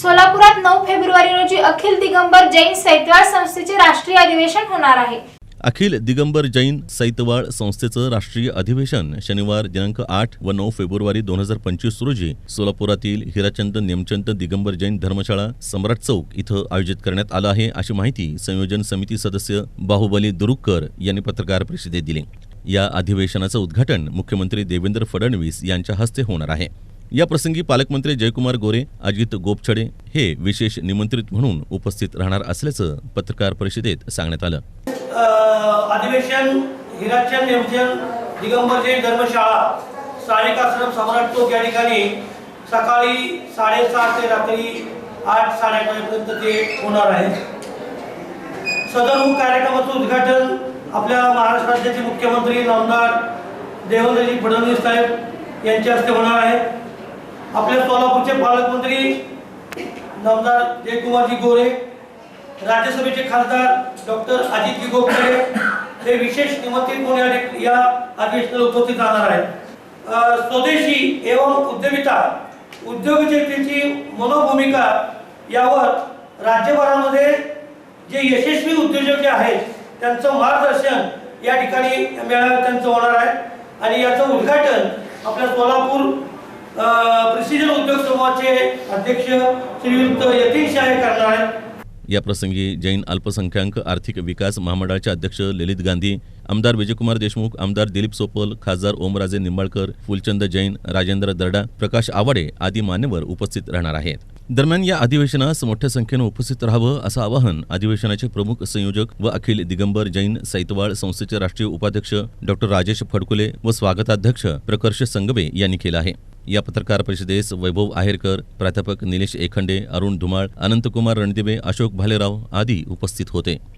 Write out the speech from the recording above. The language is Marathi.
सोलापुरात नऊ फेब्रुवारी रोजी अखिल दिगंबर जैन सैतवाळ संस्थेचे राष्ट्रीय अधिवेशन होणार आहे. अखिल दिगंबर जैन सैतवाळ संस्थेचं राष्ट्रीय अधिवेशन शनिवार दिनांक आठ व नऊ फेब्रुवारी दोन हजार पंचवीस रोजी सोलापुरातील हिराचंद नेमचंद दिगंबर जैन धर्मशाळा सम्राट चौक इथं आयोजित करण्यात आलं आहे अशी माहिती संयोजन समिती सदस्य बाहुबली दुरुक्कर यांनी पत्रकार परिषदेत दिली. या अधिवेशनाचं उद्घाटन मुख्यमंत्री देवेंद्र फडणवीस यांच्या हस्ते होणार आहे. याप्रसंगी पालकमंत्री जयकुमार गोरे अजित गोपछडे हे विशेष निमंत्रित म्हणून उपस्थित राहणार असल्याचं पत्रकार परिषदेत सांगण्यात आलं. अधिवेशन हिराचंद नेमचंद दिगंबर जैन धर्मशाळा स्थानिक आश्रम सम्राट चौक या ठिकाणी सकाळी साडेसात ते रात्री आठ साडेआठ वाजेपर्यंत ते होणार आहे. सदर कार्यक्रमाचं उद्घाटन आपल्या महाराष्ट्र राज्याचे मुख्यमंत्री नामदार देवेंद्रजी फडणवीस साहेब यांच्या हस्ते होणार आहे. आपल्या सोलापूरचे पालकमंत्री नामदार जयकुमारजी गोरे राज्यसभेचे खासदार डॉक्टर अजितजी गोखले हे विशेष निमंत्रित म्हणून या अधिवेशनाला उपस्थित राहणार आहेत. स्वदेशी एवं उद्यमिता उद्योजकतेची मनोभूमिका यावर राज्यभरामध्ये जे यशस्वी उद्योजक जे आहेत त्यांचं मार्गदर्शन या ठिकाणी मेळाव्यात त्यांचं होणार आहे. आणि याचं उद्घाटन आपल्या सोलापूर अध्यक्ष श्रीयुक्त यतीन शाळे करणार आहेत या प्रसंगी जैन अल्पसंख्याक आर्थिक विकास महामंडळाचे अध्यक्ष ललित गांधी आमदार विजयकुमार देशमुख आमदार दिलीप सोपल खासदार ओमराजे निंबाळकर फुलचंद जैन राजेंद्र दर्डा प्रकाश आवाडे आदी मान्यवर उपस्थित राहणार आहेत. दरम्यान या अधिवेशनास मोठ्या संख्येनं उपस्थित राहावं असं आवाहन अधिवेशनाचे प्रमुख संयोजक व अखिल दिगंबर जैन सैतवाळ संस्थेचे राष्ट्रीय उपाध्यक्ष डॉक्टर राजेश फडकुले व स्वागताध्यक्ष प्रकर्ष संगबे यांनी केलं आहे. या पत्रकार परिषदेस वैभव आहेरकर प्राध्यापक निलेश एखंडे अरुण धुमाळ अनंतकुमार रणदिवे अशोक भालेराव आदी उपस्थित होते.